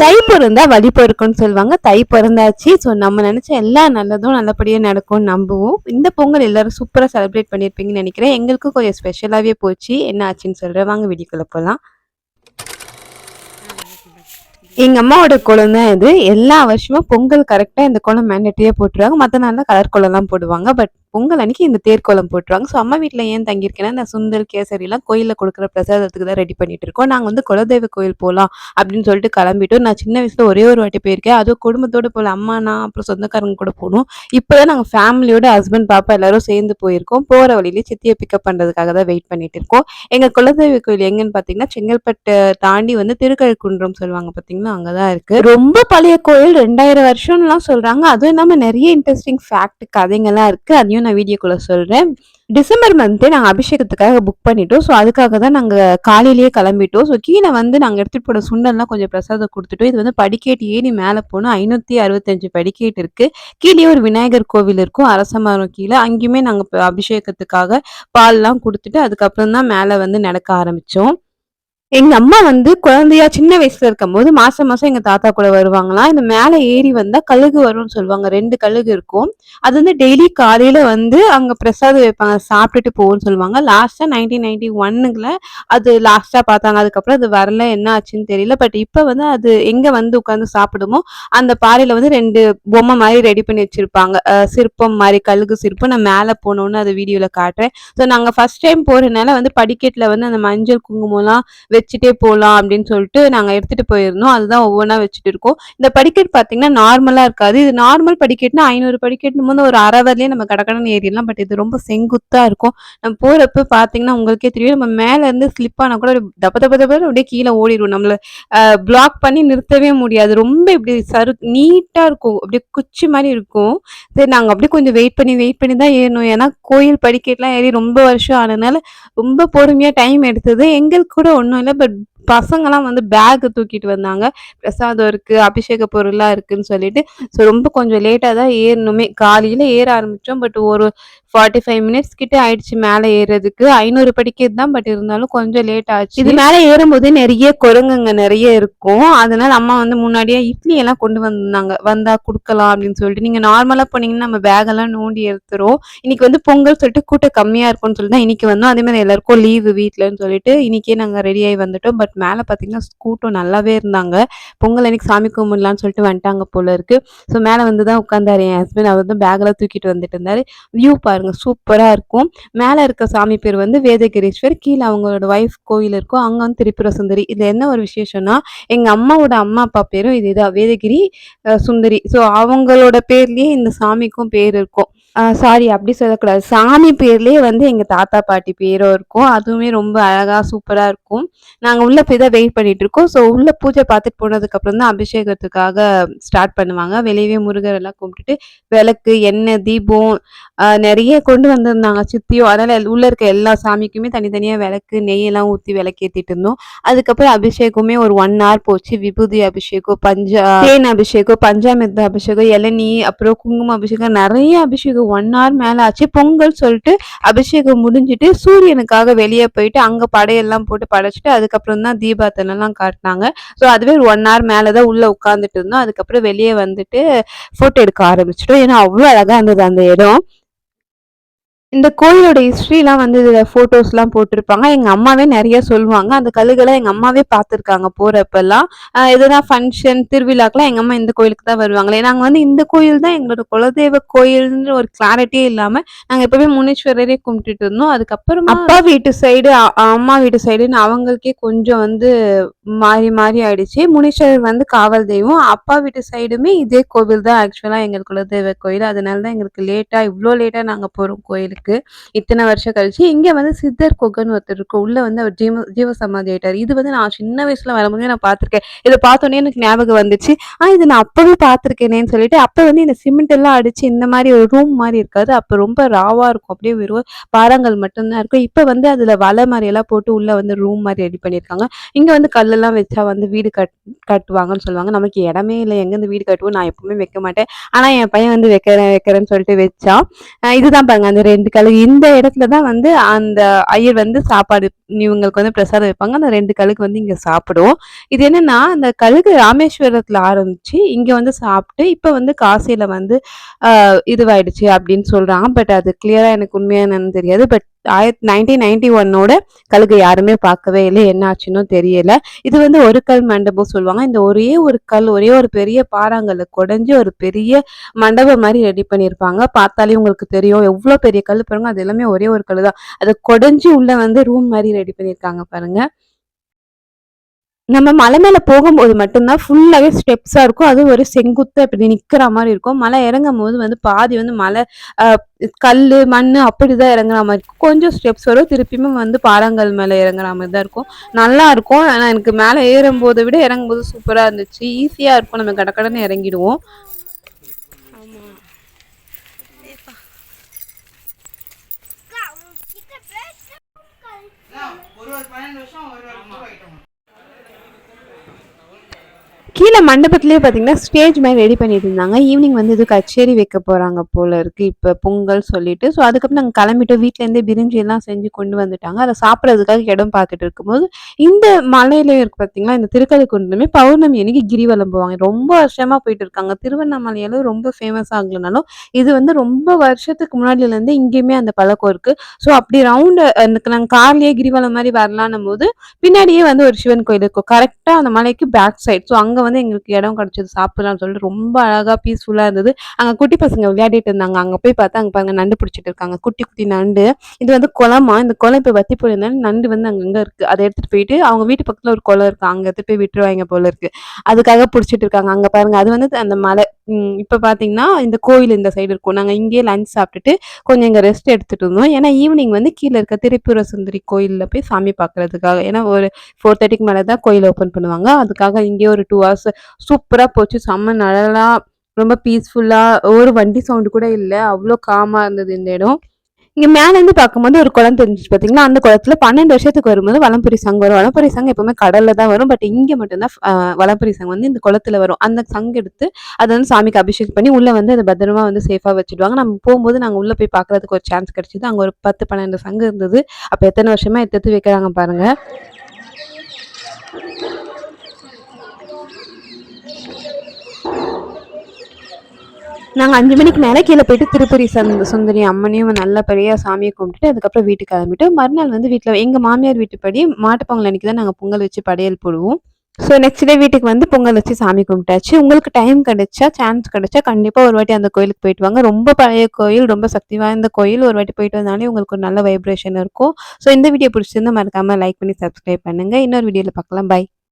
தை பிறந்தா வழி பிறக்கும்னு சொல்லுவாங்க. தை பிறந்தாச்சு ஸோ நம்ம நினைச்ச எல்லா நல்லதும் நல்லபடியாக நடக்கும்னு நம்புவோம். இந்த பொங்கல் எல்லாரும் சூப்பராக செலிப்ரேட் பண்ணியிருப்பீங்கன்னு நினைக்கிறேன். எங்களுக்கும் கொஞ்சம் ஸ்பெஷலாகவே போச்சு. என்ன ஆச்சுன்னு சொல்கிறேன் வாங்க வீடியோக்குள்ள போகலாம் எங்கள் அம்மாவோட குளம் தான் இது. எல்லா வருஷமும் பொங்கல் கரெக்டாக இந்த குளம் மேண்டட்டியாக போட்டுருவாங்க. மற்ற நாளில் கலர் குளம்லாம் போடுவாங்க. பட் பொங்கல் அன்னைக்கு இந்த தேர்கோலம் போட்டுருவாங்க. ஸோ அம்மா வீட்டில் ஏன் தங்கியிருக்கேன்னா இந்த சுந்தர் கேசரிலாம் கோயிலில் கொடுக்குற பிரசாதத்துக்கு தான் ரெடி பண்ணிட்டு இருக்கோம். நாங்கள் வந்து குலதெய்வ கோயில் போகலாம் அப்படின்னு சொல்லிட்டு கிளம்பிட்டோம். நான் சின்ன வயசுல ஒரே ஒரு வாட்டி போயிருக்கேன். அதுவும் குடும்பத்தோடு போகல அம்மா நான் அப்புறம் சொந்தக்காரங்க கூட போகணும் இப்போ தான் நாங்கள் ஃபேமிலியோட ஹஸ்பண்ட் பாப்பா எல்லாரும் சேர்ந்து போயிருக்கோம். போகிற வழியிலே சித்தியை பிக்கப் பண்ணுறதுக்காக தான் வெயிட் பண்ணிட்டு இருக்கோம். எங்கள் குலதெய்வ கோயில் எங்கன்னு பார்த்தீங்கன்னா செங்கல்பட்டு தாண்டி வந்து திருக்கழுக்குன்றம் சொல்லுவாங்க பார்த்தீங்கன்னா அங்கே தான் இருக்குது ரொம்ப பழைய கோயில் ரெண்டாயிரம் வருஷம்லாம் சொல்கிறாங்க அதுவும் இல்லாமல் நிறைய இன்ட்ரெஸ்டிங் ஃபேக்ட் கதைங்கள்லாம் இருக்குது அதையும் நான் வீடியோக்குள்ளே சொல்கிறேன் டிசம்பர் மந்த்தே நாங்கள் அபிஷேகத்துக்காக புக் பண்ணிட்டோம். ஸோ அதுக்காக தான் நாங்கள் காலையிலேயே கிளம்பிட்டோம். ஸோ கீழே வந்து நாங்கள் எடுத்துகிட்டு போன சுண்டல்லாம் கொஞ்சம் பிரசாதம் கொடுத்துட்டோம். இது வந்து படிக்கேட்டு ஏறி மேலே போனால் ஐநூற்றி அறுபத்தஞ்சு படிக்கேட்டு இருக்குது கீழே ஒரு விநாயகர் கோவில் இருக்கும். அரச மரம் கீழே. அங்கேயுமே நாங்கள் அபிஷேகத்துக்காக பால்லாம் கொடுத்துட்டு அதுக்கப்புறம் தான் மேலே வந்து நடக்க ஆரம்பித்தோம் எங்க அம்மா வந்து குழந்தையா சின்ன வயசுல இருக்கும்போது மாசம் மாசம் எங்க தாத்தா கூட வருவாங்களாம் இந்த மேல ஏறி வந்தா கழுகு வரும்னு சொல்லுவாங்க. ரெண்டு கழுகு இருக்கும். அது வந்து டெய்லி காலையில வந்து அங்க பிரசாதம் வைப்பாங்க. சாப்பிட்டுட்டு போகும்னு சொல்லுவாங்க. லாஸ்டா நைன்டீன் நைன்டி ஒன்னுல அது லாஸ்டா பார்த்தாங்க. அதுக்கப்புறம் அது வரல. என்ன ஆச்சுன்னு தெரியல. பட் இப்ப வந்து அது எங்க வந்து உட்காந்து சாப்பிடுமோ அந்த பாறையில வந்து ரெண்டு பொம்மை மாதிரி ரெடி பண்ணி வச்சிருப்பாங்க. சிற்பம் மாதிரி கழுகு சிற்பம். நான் மேல போனோம்னு அதை வீடியோல காட்டுறேன். ஸோ நாங்க ஃபர்ஸ்ட் டைம் போறதுனால வந்து படிக்கட்டுல வந்து அந்த மஞ்சள் குங்குமம்லாம் வச்சுட்டே போகலாம் அப்படின்னு சொல்லிட்டு நாங்கள் எடுத்துகிட்டு போயிருந்தோம். அதுதான் ஒவ்வொன்றா வச்சுட்டு இருக்கோம். இந்த படிக்கட்டு பார்த்தீங்கன்னா நார்மலாக இருக்காது. இது நார்மல் படிக்கட்டுனா ஐநூறு படிக்கட்டு போது ஒரு அரை வரலையே நம்ம கடக்கடன் ஏறிடலாம். பட் இது ரொம்ப செங்குத்தாக இருக்கும். நம்ம போகிறப்ப பார்த்தீங்கன்னா உங்களுக்கே தெரியும். நம்ம மேலேருந்து ஸ்லிப் ஆனால் கூட டப தப்ப தப்ப அப்படியே கீழே ஓடிடும் நம்மளை பிளாக் பண்ணி நிறுத்தவே முடியாது. ரொம்ப இப்படி சரு நீட்டாக இருக்கும். அப்படியே குச்சி மாதிரி இருக்கும். சரி நாங்கள் அப்படியே கொஞ்சம் வெயிட் பண்ணி வெயிட் பண்ணி தான் ஏறணும். ஏன்னா கோயில் படிக்கட்லாம் ஏறி ரொம்ப வருஷம் ஆனதுனால ரொம்ப பொறுமையாக டைம் எடுத்தது. எங்களுக்கு கூட ஒன்றும் இல்லை. பட் பசங்கலாம் வந்து பேக் தூக்கிட்டு வந்தாங்க. பிரசாதம் இருக்கு அபிஷேக பொருள்லாம் இருக்குன்னு சொல்லிட்டு. ஸோ ரொம்ப கொஞ்சம் லேட்டாக தான் ஏறணுமே. காலையில் ஏற ஆரம்பித்தோம் பட் ஒரு ஃபார்ட்டி ஃபைவ் மினிட்ஸ் கிட்ட ஆயிடுச்சு மேலே ஏறுறதுக்கு ஐநூறு படிக்கிறது தான் பட் இருந்தாலும் கொஞ்சம் லேட் ஆச்சு. இது மேலே ஏறும்போது நிறைய குரங்குங்க நிறைய இருக்கும். அதனால அம்மா வந்து முன்னாடியே இட்லி எல்லாம் கொண்டு வந்தாங்க. வந்தா கொடுக்கலாம் அப்படின்னு சொல்லிட்டு. நீங்க நார்மலா போனீங்கன்னா நம்ம பேக் எல்லாம் நோண்டி எடுத்துரும். இன்னைக்கு வந்து பொங்கல் சொல்லிட்டு கூட்டம் கம்மியா இருக்கும்னு சொல்லி தான் இன்னைக்கு வந்தோம். அதே மாதிரி எல்லாருக்கும் லீவு வீட்லன்னு சொல்லிட்டு இன்னைக்கே நாங்க ரெடி ஆகி வந்துட்டோம். பட் மேலே பார்த்தீங்கன்னா கூட்டம் நல்லாவே இருந்தாங்க. பொங்கல் அன்னைக்கு சாமி கும்பிடலான்னு சொல்லிட்டு வந்துட்டாங்க போல இருக்கு. ஸோ மேலே வந்து தான் உட்காந்தாரு என் ஹஸ்பண்ட் அவர் வந்து பேக்கில் தூக்கிட்டு வந்துட்டு இருந்தாரு. வியூ பாருங்க சூப்பராக இருக்கும். மேலே இருக்க சாமி பேர் வந்து வேதகிரீஸ்வர். கீழே அவங்களோட ஒய்ஃப் கோயில் இருக்கும். அங்கே வந்து திரிபுர சுந்தரி இது என்ன ஒரு விசேஷம்னா எங்கள் அம்மாவோட அம்மா அப்பா பேரும் இதுதான். வேதகிரி சுந்தரி. ஸோ அவங்களோட பேர்லேயே இந்த சாமிக்கும் பேர் இருக்கும். சாரி அப்படி சொல்லக்கூடாது. சாமி பேர்லேயே வந்து எங்கள் தாத்தா பாட்டி பேரும் இருக்கும். அதுவுமே ரொம்ப அழகாக சூப்பராக இருக்கும். நாங்கள் உள்ள போய் தான் வெயிட் பண்ணிட்டு இருக்கோம். ஸோ உள்ள பூஜை பார்த்துட்டு போனதுக்கு அப்புறம் தான் அபிஷேகத்துக்காக ஸ்டார்ட் பண்ணுவாங்க. வெளியவே முருகர் எல்லாம் கும்பிட்டுட்டு விளக்கு எண்ணெய் தீபம் நிறைய கொண்டு வந்திருந்தாங்க. சுத்தியும் அதனால உள்ள இருக்க எல்லா சாமிக்குமே தனித்தனியா விளக்கு நெய் எல்லாம் ஊத்தி விளக்கேத்திட்டு இருந்தோம். அதுக்கப்புறம் அபிஷேகமே ஒரு ஒன் ஹவர் போச்சு. விபூதி அபிஷேகம் பஞ்சா தேன் அபிஷேகம் பஞ்சாமிர்த அபிஷேகம் இளநீ அப்புறம் குங்கும அபிஷேகம் நிறைய அபிஷேகம் ஒன் ஹவர் மேல ஆச்சு. பொங்கல் சொல்லிட்டு அபிஷேகம் முடிஞ்சிட்டு சூரியனுக்காக வெளியே போயிட்டு அங்க படையெல்லாம் போட்டு படைச்சிட்டு அதுக்கப்புறம் தான் தீபாத்தனெல்லாம் காட்டினாங்க. ஸோ அதுவே ஒரு ஒன் ஹவர் மேலே தான் உள்ளே உட்காந்துட்டு இருந்தோம். அதுக்கப்புறம் வெளியே வந்துட்டு ஃபோட்டோ எடுக்க ஆரம்பிச்சிட்டோம். ஏன்னா அவ்வளோ அழகாக இருந்தது அந்த இடம். இந்த கோயிலோட ஹிஸ்ட்ரிலாம் வந்து இதில் ஃபோட்டோஸ்லாம் போட்டிருப்பாங்க. எங்கள் அம்மாவே நிறைய சொல்லுவாங்க. அந்த கல்லுகளை எங்கள் அம்மாவே பார்த்துருக்காங்க போகிறப்பெல்லாம் எதுனா ஃபங்க்ஷன் திருவிழாக்கெலாம் எங்கள் அம்மா இந்த கோயிலுக்கு தான் வருவாங்களே. நாங்கள் வந்து இந்த கோயில் தான் எங்களோட குலதெய்வ கோயில்ன்ற ஒரு கிளாரிட்டியே இல்லாமல் நாங்கள் எப்போவே முனீஸ்வரரே கும்பிட்டுட்டு இருந்தோம். அதுக்கப்புறம் அப்பா வீட்டு சைடு அம்மா வீட்டு சைடுன்னு அவங்களுக்கே கொஞ்சம் வந்து மாறி மாறி ஆயிடுச்சு. முனீஸ்வரர் வந்து காவல் தெய்வம். அப்பா வீட்டு சைடுமே இதே கோவில் தான் ஆக்சுவலாக எங்களுக்கு குலதெய்வ கோயில். அதனால தான் எங்களுக்கு லேட்டாக இவ்வளோ லேட்டாக நாங்கள் போகிறோம் கோயிலுக்கு. இத்தனை வருஷம் கழிச்சு இங்கே வந்து சித்தர் கொகன் ஒருத்தர் இருக்கும் உள்ளே வந்து அவர் ஜீவ ஜீவ சமாதி ஆயிட்டார். இது வந்து நான் சின்ன வயசுல வரும்போதே நான் பார்த்துருக்கேன். இதை பார்த்தோன்னே எனக்கு ஞாபகம் வந்துச்சு. ஆ இது நான் அப்பவே பார்த்துருக்கேனேன்னு சொல்லிட்டு அப்போ வந்து இந்த சிமெண்ட் எல்லாம் அடிச்சு இந்த மாதிரி ஒரு ரூம் மாதிரி இருக்காது. அப்போ ரொம்ப ராவாக இருக்கும். அப்படியே வெறும் பாறாங்கல் மட்டும்தான் இருக்கும். இப்போ வந்து அதில் வலை மாதிரி எல்லாம் போட்டு உள்ளே வந்து ரூம் மாதிரி ரெடி பண்ணியிருக்காங்க. இங்கே வந்து கல்லெல்லாம் இதெல்லாம் வச்சா வந்து வீடு கட் கட்டுவாங்கன்னு சொல்லுவாங்க. நமக்கு இடமே இல்லை. எங்கேருந்து வீடு கட்டுவோம்? நான் எப்பவுமே வைக்க மாட்டேன். ஆனால் என் பையன் வந்து வைக்கிறேன் வைக்கிறேன்னு சொல்லிட்டு வச்சான். இதுதான் பாருங்க. அந்த ரெண்டு கழுகு. இந்த இடத்துல தான் வந்து அந்த ஐயர் வந்து சாப்பாடு இவங்களுக்கு வந்து பிரசாதம் வைப்பாங்க. அந்த ரெண்டு கழுகு வந்து இங்கே சாப்பிடும். இது என்னன்னா அந்த கழுகு ராமேஸ்வரத்தில் ஆரம்பிச்சு இங்கே வந்து சாப்பிட்டு இப்போ வந்து காசியில் வந்து இதுவாயிடுச்சு அப்படின்னு சொல்கிறாங்க பட் அது கிளியராக எனக்கு உண்மையானு தெரியாது. பட் ஆயிரத்தி நைன்டீன் நைன்டி ஒன்னோட கழுகு யாருமே பார்க்கவே இல்லை. என்ன ஆச்சுன்னு தெரியல. இது வந்து ஒரு கல் மண்டபம் சொல்லுவாங்க. இந்த ஒரே ஒரு கல் ஒரே ஒரு பெரிய பாறாங்கல்ல குடஞ்சி ஒரு பெரிய மண்டபம் மாதிரி ரெடி பண்ணியிருப்பாங்க. பார்த்தாலே உங்களுக்கு தெரியும். எவ்வளோ பெரிய கல் பாருங்க. அது எல்லாமே ஒரே ஒரு கல் தான் அதை குடஞ்சி உள்ள வந்து ரூம் மாதிரி ரெடி பண்ணியிருக்காங்க பாருங்க. நம்ம மலை மேல போகும்போது மட்டும்தான் ஃபுல்லாவே ஸ்டெப்ஸா இருக்கும். அதுவும் ஒரு செங்குத்து அப்படி நிக்கிற மாதிரி இருக்கும். மலை இறங்கும் போது வந்து பாதி வந்து மலை ஆஹ், கல்லு மண்ணு அப்படிதான் இறங்குற மாதிரி இருக்கும். கொஞ்சம் ஸ்டெப்ஸ் வரும் திருப்பியுமே வந்து பாறாங்கல் மேல இறங்குற மாதிரி தான் இருக்கும். நல்லா இருக்கும். ஆனா எனக்கு மேல ஏறும் போதை விட இறங்கும் போது சூப்பரா இருந்துச்சு. ஈஸியா இருக்கும். நம்ம கடக்கடன்னு இறங்கிடுவோம். ஒரு ஒரு பன்னெண்டு வருஷம் ஒரு ஒரு வருஷம் ஆயிட்டோம் கீழே மண்டபத்திலே பார்த்தீங்கன்னா ஸ்டேஜ் மாதிரி ரெடி பண்ணிட்டு இருந்தாங்க. ஈவினிங் வந்து இது கச்சேரி வைக்க போறாங்க போல இருக்கு. இப்போ பொங்கல் சொல்லிட்டு ஸோ அதுக்கப்புறம் நாங்கள் கிளம்பிட்டு வீட்டிலேருந்தே பிரிஞ்சி எல்லாம் செஞ்சு கொண்டு வந்துட்டாங்க. அதை சாப்பிட்றதுக்காக இடம் பார்த்துட்டு இருக்கும்போது இந்த மலையில இருக்கு பார்த்தீங்களா இந்த திருக்கழுக்குண்டுமே பௌர்ணமி அன்னைக்கு கிரிவலம் போவாங்க. ரொம்ப வருஷமா போயிட்டு இருக்காங்க. திருவண்ணாமலையில ரொம்ப ஃபேமஸ் ஆகலனாலும் இது வந்து ரொம்ப வருஷத்துக்கு முன்னாடியிலேருந்து இங்கேயுமே அந்த பழக்கம் இருக்கு. ஸோ அப்படி ரவுண்டு நாங்கள் கார்லேயே கிரிவலம் மாதிரி வரலான்னும் போது பின்னாடியே வந்து ஒரு சிவன் கோயில் இருக்கும். கரெக்டாக அந்த மலைக்கு பேக் சைடு ஸோ அங்கே வந்து எங்களுக்கு இடம் கிடச்சது சாப்பிடலாம்னு சொல்லிட்டு ரொம்ப அழகாக பீஸ்ஃபுல்லாக இருந்தது. அங்கே குட்டி பசங்க விளையாடிட்டு இருந்தாங்க. அங்கே போய் பார்த்தா அங்கே பாருங்க நண்டு பிடிச்சிட்டு இருக்காங்க. குட்டி குட்டி நண்டு. இது வந்து குளமா இந்த குளம் இப்போ வத்தி போயிருந்தாலும் நண்டு வந்து அங்கங்கே இருக்குது அதை எடுத்துகிட்டு போயிட்டு அவங்க வீட்டு பக்கத்தில் ஒரு குளம் இருக்குது அங்கே எடுத்துட்டு போய் விட்டுருவாங்க போல இருக்குது அதுக்காக பிடிச்சிட்டு இருக்காங்க. அங்கே பாருங்க அது வந்து அந்த மலை இப்போ பார்த்தீங்கன்னா இந்த கோயில் இந்த சைடு இருக்கும். நாங்கள் இங்கேயே லஞ்ச் சாப்பிட்டுட்டு கொஞ்சம் இங்கே ரெஸ்ட் எடுத்துகிட்டு இருந்தோம். ஏன்னா ஈவினிங் வந்து கீழே இருக்க திரிபுர சுந்தரி கோயில்ல போய் சாமி பார்க்கறதுக்காக ஏன்னா ஒரு ஃபோர் தேர்ட்டிக்கு மேலே தான் கோயில் ஓப்பன் பண்ணுவாங்க. அதுக்காக இங்கேயே ஒரு டூ ஹவர்ஸ் சூப்பராக போச்சு. செம்ம நல்லா ரொம்ப பீஸ்ஃபுல்லாக ஒரு வண்டி சவுண்டு கூட இல்லை. அவ்வளோ காமாக இருந்தது இந்த இடம். இங்கே மேலேருந்து பார்க்கும்போது ஒரு குளம் தெரிஞ்சிச்சு பார்த்தீங்களா அந்த குளத்துல பன்னெண்டு வருஷத்துக்கு வரும்போது வலம்புரி சங்கம் வரும். வலம்புரி சங்கம் எப்பவுமே கடல்ல தான் வரும். பட் இங்கே மட்டும்தான் வளம்புரி வலம்புரி வந்து இந்த குளத்துல வரும். அந்த சங்கு எடுத்து அதை வந்து சாமிக்கு அபிஷேகம் பண்ணி உள்ளே வந்து அதை பத்திரமா வந்து சேஃபாக வச்சுடுவாங்க. நம்ம போகும்போது நாங்கள் உள்ளே போய் பார்க்கறதுக்கு ஒரு சான்ஸ் கிடைச்சிது. அங்கே ஒரு பத்து பன்னெண்டு சங்கு இருந்தது. அப்போ எத்தனை வருஷமா எடுத்து வைக்கிறாங்க பாருங்க. நாங்கள் அஞ்சு மணிக்கு மேலே கீழே போயிட்டு திருப்பதி சந்த சுந்தரி அம்மனையும் நல்லபடியாக சாமியை கும்பிட்டுட்டு அதுக்கப்புறம் வீட்டுக்கு கிளம்பிட்டு மறுநாள் வந்து வீட்டில் எங்கள் மாமியார் வீட்டுப்படி மாட்டுப்பொங்கல் அன்னைக்கு தான் நாங்கள் பொங்கல் வச்சு படையல் போடுவோம். ஸோ நெக்ஸ்ட் டே வீட்டுக்கு வந்து பொங்கல் வச்சு சாமி கும்பிட்டாச்சு. உங்களுக்கு டைம் கிடைச்சா சான்ஸ் கிடைச்சா கண்டிப்பாக ஒரு வாட்டி அந்த கோயிலுக்கு போயிட்டு வாங்க. ரொம்ப பழைய கோயில் ரொம்ப சக்தி வாய்ந்த கோயில். ஒரு வாட்டி போயிட்டு வந்தாலே உங்களுக்கு ஒரு நல்ல வைப்ரேஷன் இருக்கும். ஸோ இந்த வீடியோ பிடிச்சிருந்தா மறக்காமல் லைக் பண்ணி சப்ஸ்கிரைப் பண்ணுங்கள் இன்னொரு வீடியோவில் பார்க்கலாம். பை